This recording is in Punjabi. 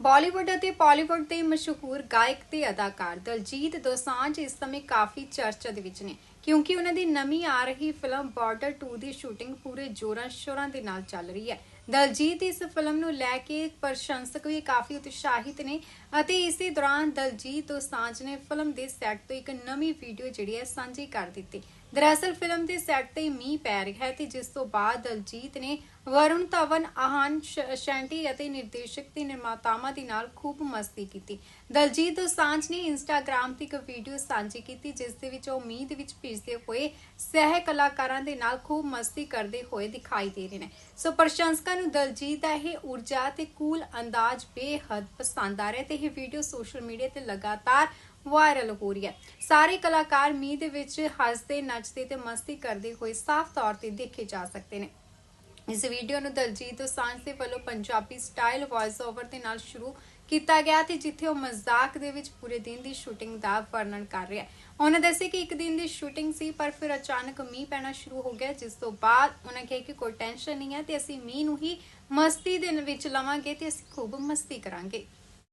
ਬਾਲੀਵੁੱਡ ਅਤੇ ਪਾਲੀਵੁੱਡ ਦੇ ਮਸ਼ਹੂਰ ਗਾਇਕ ਤੇ ਅਦਾਕਾਰ ਦਲਜੀਤ ਦੋਸਾਂਝ ਇਸ ਸਮੇਂ ਕਾਫੀ ਚਰਚਾ ਦੇ ਵਿੱਚ ਨੇ, ਕਿਉਂਕਿ ਉਹਨਾਂ ਦੀ ਨਵੀਂ ਆ ਰਹੀ ਫਿਲਮ ਬਾਰਡਰ 2 ਦੀ ਸ਼ੂਟਿੰਗ ਪੂਰੇ ਜੋਰਾਂ ਸ਼ੋਰਾਂ ਦੇ ਨਾਲ ਚੱਲ ਰਹੀ ਹੈ। ਦਲਜੀਤ ਇਸ ਫਿਲਮ ਨੂੰ ਲੈ ਕੇ ਪ੍ਰਸ਼ੰਸਕ ਵੀ ਕਾਫੀ ਉਤਸ਼ਾਹਿਤ ਨੇ ਅਤੇ ਇਸੇ ਦੌਰਾਨ ਦਲਜੀਤ ਦੋਸਾਂਝ ਨੇ ਫਿਲਮ ਦੇ ਸੈੱਟ ਤੋਂ ਇੱਕ ਨਵੀਂ ਵੀਡੀਓ ਜਿਹੜੀ ਹੈ ਸਾਂਝੀ ਕਰ ਦਿੱਤੀ। ਦਰਅਸਲ ਫਿਲਮ ਦੇ ਸੈੱਟ ਤੇ ਮੀਂਹ ਪੈ ਰਿਹਾ ਹੈ ਤੇ ਜਿਸ ਤੋਂ ਬਾਅਦ ਦਲਜੀਤ ਨੇ ਵਰੁਣ ਧਵਨ, ਆਹਾਨ ਸ਼ੈਂਟੀ ਅਤੇ ਨਿਰਦੇਸ਼ਕ ਤੇ ਨਿਰਮਾਤਾਵਾਂ ਦੇ ਨਾਲ ਖੂਬ ਮਸਤੀ ਕੀਤੀ। ਦਲਜੀਤ ਦੋਸਾਂਝ ਨੇ ਇੰਸਟਾਗ੍ਰam ਤੇ ਇੱਕ ਵੀਡੀਓ ਸਾਂਝੀ ਕੀਤੀ ਜਿਸ ਦੇ ਵਿੱਚ ਉਹ ਮੀਂਹ ਦੇ ਵਿੱਚ ਭਿੱਜਦੇ ਹੋਏ ਸਹਿ ਕਲਾਕਾਰਾਂ ਦੇ ਨਾਲ ਖੂਬ ਮਸਤੀ ਕਰਦੇ ਹੋਏ ਦਿਖਾਈ ਦੇ ਰਹੇ ਨੇ। ਸੋ ਪ੍ਰਸ਼ੰਸਕਾਂ ਨੂੰ ਦਲਜੀਤ ਦਾ ਇਹ ਊਰਜਾ ਤੇ ਕੂਲ ਅੰਦਾਜ਼ ਬੇਹੱਦ ਪਸੰਦ ਆ ਰਿਹਾ ਤੇ ਇਹ ਵੀਡੀਓ ਸੋਸ਼ਲ ਮੀਡੀਆ ਤੇ ਲਗਾਤਾਰ ਵਾਇਰਲ ਹੋ ਰਹੀ ਹੈ। ਸਾਰੇ ਕਲਾਕਾਰ ਮੀਂਹ ਦੇ ਵਿੱਚ ਹੱਸਦੇ, ਨੱਚਦੇ ਤੇ ਮਸਤੀ ਕਰਦੇ ਹੋਏ ਸਾਫ਼ ਤੌਰ ਤੇ ਦੇਖੇ ਜਾ ਸਕਦੇ ਨੇ। ਇਸ ਵੀਡੀਓ ਨੂੰ ਦਲਜੀਤ ਦੋਸਾਂਝ ਦੇ ਵੱਲੋਂ ਪੰਜਾਬੀ ਸਟਾਈਲ ਵੌਇਸ ਓਵਰ ਦੇ ਨਾਲ ਸ਼ੁਰੂ ਕੀਤਾ ਗਿਆ ਤੇ ਜਿੱਥੇ ਉਹ ਮਜ਼ਾਕ ਦੇ ਵਿੱਚ ਪੂਰੇ ਦਿਨ ਦੀ ਸ਼ੂਟਿੰਗ ਦਾ ਵਰਣਨ ਕਰ ਰਿਹਾ ਹੈ। ਉਹਨਾਂ ਦੱਸਿਆ ਕਿ ਇੱਕ ਦਿਨ ਦੀ ਸ਼ੂਟਿੰਗ ਸੀ, ਪਰ ਫਿਰ ਅਚਾਨਕ ਮੀਂਹ ਪੈਣਾ ਸ਼ੁਰੂ ਹੋ ਗਿਆ, ਜਿਸ ਤੋਂ ਬਾਅਦ ਉਹਨਾਂ ਕਿਹਾ ਕਿ ਕੋਈ ਟੈਨਸ਼ਨ ਨਹੀਂ ਹੈ ਤੇ ਅਸੀਂ ਮੀਂਹ ਨੂੰ ਹੀ ਮਸਤੀ ਦੇ ਵਿੱਚ ਲਵਾਂਗੇ ਤੇ ਅਸੀਂ ਖੂਬ ਮਸਤੀ ਕਰਾਂਗੇ।